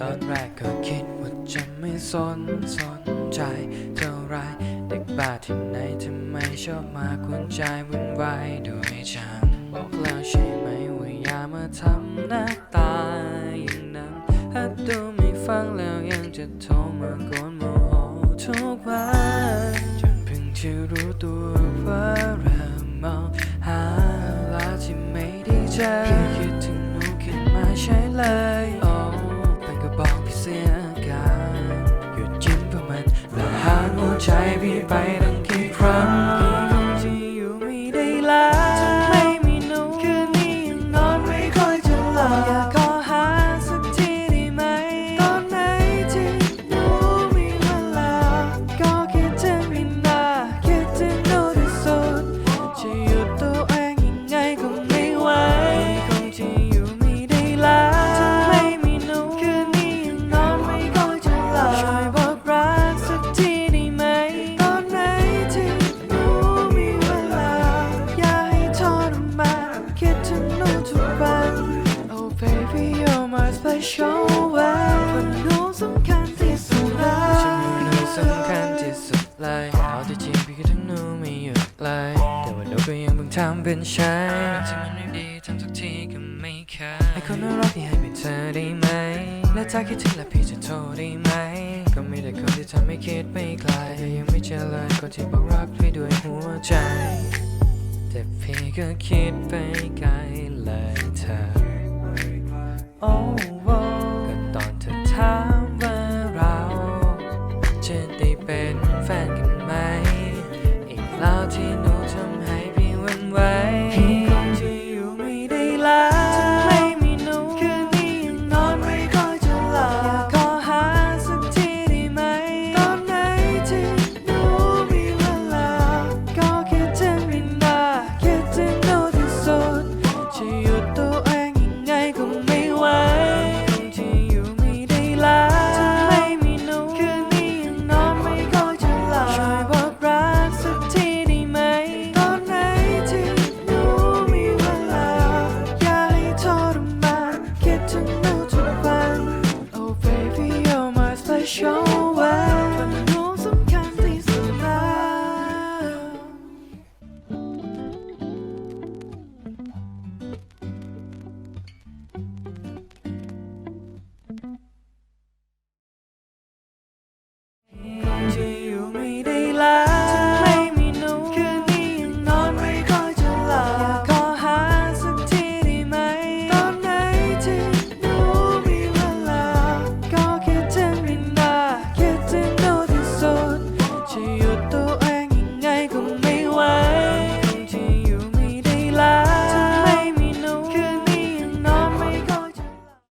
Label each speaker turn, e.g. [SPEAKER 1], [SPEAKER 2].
[SPEAKER 1] ตอนแรกก็คิดว่าจะไม่สนสนใจเท่าไร เด็กบ้าที่ไหนทำไมชอบมากวนใจวุ่นวายด้วยฉันบอกแล้วใช่ไหมว่าอย่ามาทำหน้าตาอย่างนั้นถ้าดูไม่ฟังแล้วยังจะโทรมากวนโมโหทุกวันจนเพิ่งจะรู้ตัวว่าเริ่มมองหาเวลาที่ไม่ได้เจอคิดถึงหนูขึ้นมาใช่เลย ใจพี่ไปตั้งคิ baby you're my special one คนหนูสำคัญที่สุดเลยฉันมีหนูสำคัญที่สุดเลยเอาแต่จริงพี่ก็ทั้งหนูไม่หยุดเลยแต่ว่าหนูก็ยังเพิ่งทำเป็นใช่ที่มันไม่ดีทำทุกทีก็ไม่เคยให้คนน่ารักที่ให้เป็นเธอได้ไหม และถ้าคิดถึงแล้วพี่จะโทรได้ไหม ก็มีแต่คนที่ทำให้คิดไปไกลแต่ยังไม่เจอเลยคนที่บอกรักพี่ด้วยหัวใจ แต่พี่ก็คิดไปไกลเลยเธอโอ้